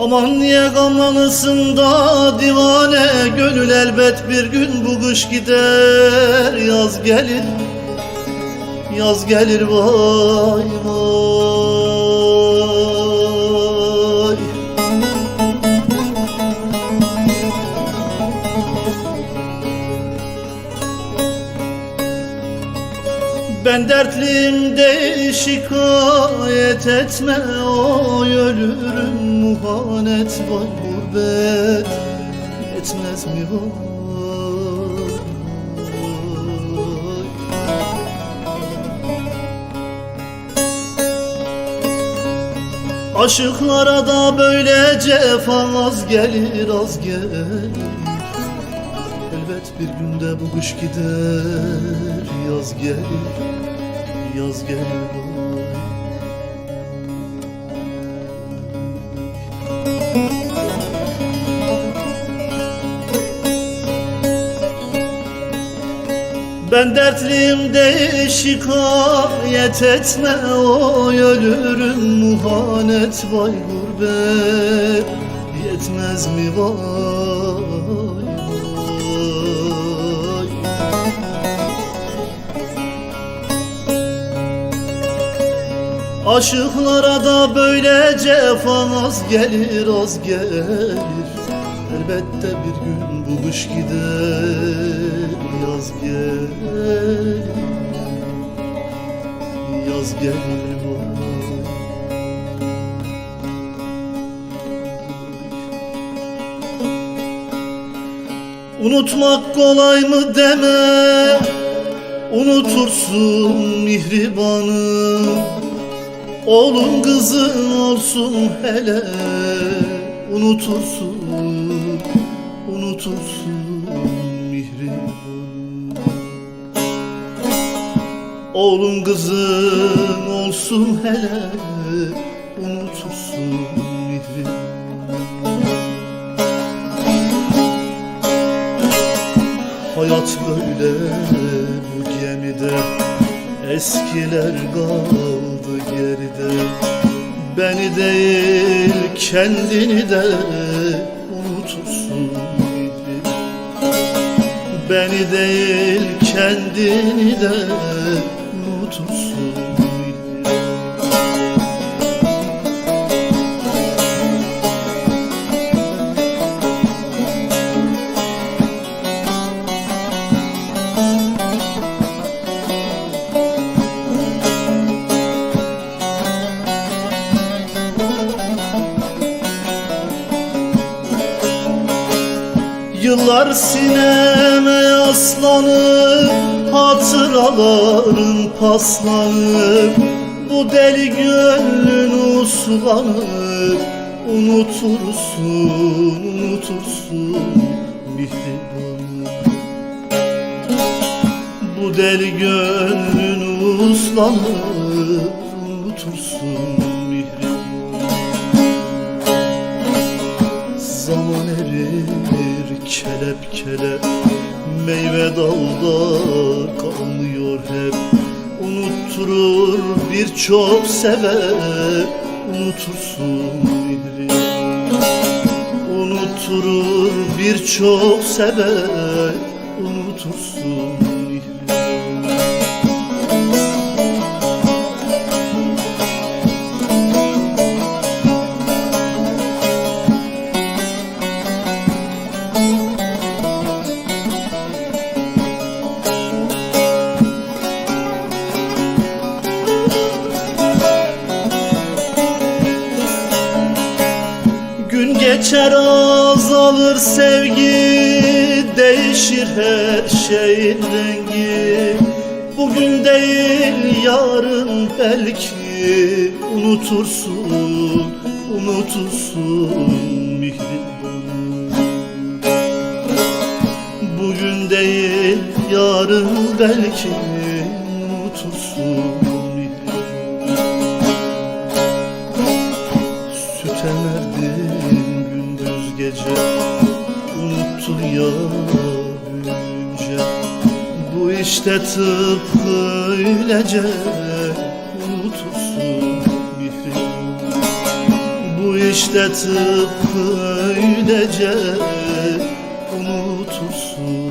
Aman niye gamlanırsın da divane Gönül elbet bir gün bu kış gider. Yaz gelir Yaz gelir vay vay Ben dertliyim de şikayet etme Oy ölürüm muhanet vay gurbet. Yetmez mi vay Aşıklara da böyle cefa az gelir az gelir Elbet bir günde bu kış gider. Yaz gelir, yaz gelir. Ben dertliyim de şikayet etme. Oy ölürüm muhanet vay gurbet Yetmez mi vay Aşıklara da böyle cefa gelir az gelir. Elbette bir gün bu kış gider Yaz gelir. Yaz gelir. Unutmak kolay mı deme Unutursun mihribanı Oğlun kızın olsun hele Unutursun, unutursun mihribanı Oğlun kızın olsun hele Unutursun mihribanı Hayat böyle bu gemide Eskiler kaldı Beni değil kendini de unutursun Beni değil kendini de unutursun Yıllar sineme yaslanır Hatıraların paslanır. Bu deli gönlün uslanır Unutursun, unutursun mihribanı. Bu deli gönlün uslanır Unutursun kelepkele Meyve dalda kalmıyor hep. Unutturur birçok sever Unutursun mihri Unutturur birçok sever Unutursun Geçer azalır sevgi Değişir her şeyin rengi. Bugün değil yarın belki Unutursun, unutursun mihribanı Bugün değil yarın belki Unutursun mihribanı Süt emerdin gündüz gece Unuttun ya büyüyünce Bu işte tıpkı öylece Unutursun mihri Bu iş işte tıpkı öylece unutursun